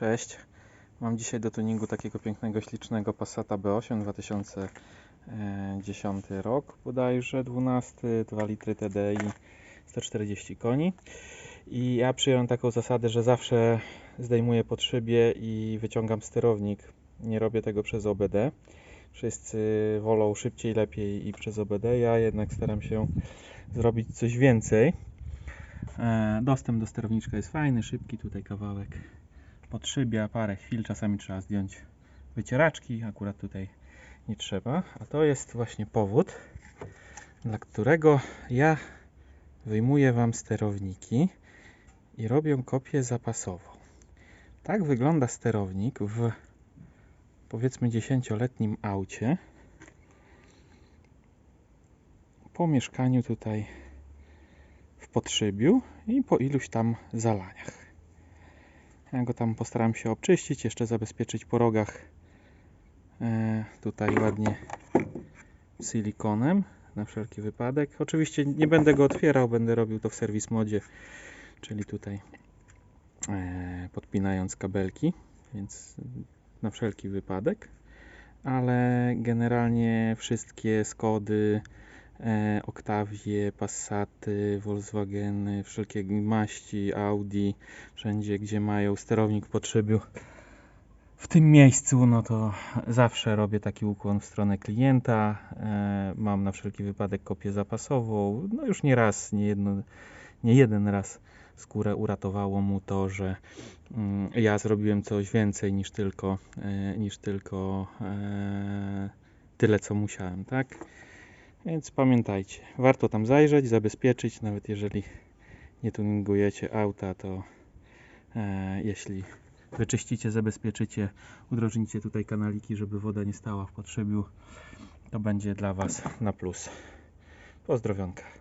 Cześć. Mam dzisiaj do tuningu takiego pięknego, ślicznego Passata B8 2010 rok bodajże, 12, 2 litry TDI, 140 koni. I ja przyjąłem taką zasadę, że zawsze zdejmuję pod szybie i wyciągam sterownik. Nie robię tego przez OBD. Wszyscy wolą szybciej, lepiej i przez OBD. Ja jednak staram się zrobić coś więcej. E, Dostęp do sterowniczka jest fajny, szybki, tutaj kawałek podszybia, parę chwil, czasami trzeba zdjąć wycieraczki, akurat tutaj nie trzeba. A to jest właśnie powód, dla którego ja wyjmuję Wam sterowniki i robię kopię zapasową. Tak wygląda sterownik w powiedzmy 10-letnim aucie po mieszkaniu tutaj w podszybiu i po iluś tam zalaniach. Ja go tam postaram się obczyścić, jeszcze zabezpieczyć po rogach e, tutaj ładnie silikonem na wszelki wypadek. Oczywiście nie będę go otwierał, będę robił to w serwis modzie, czyli tutaj e, podpinając kabelki, więc na wszelki wypadek. Ale generalnie wszystkie Skody, e, Octavie, Passaty, Volkswageny, wszelkie maści, Audi, wszędzie gdzie mają sterownik w podszybiu w tym miejscu, no to zawsze robię taki ukłon w stronę klienta. E, mam na wszelki wypadek kopię zapasową. No już nie raz, nie, jedno, nie jeden raz skórę uratowało mu to, że mm, ja zrobiłem coś więcej niż tylko, e, niż tylko tyle, co musiałem, tak? Więc pamiętajcie, warto tam zajrzeć, zabezpieczyć, nawet jeżeli nie tuningujecie auta, to e, jeśli wyczyścicie, zabezpieczycie, udrożnicie tutaj kanaliki, żeby woda nie stała w podszybiu, to będzie dla Was na plus. Pozdrowionka.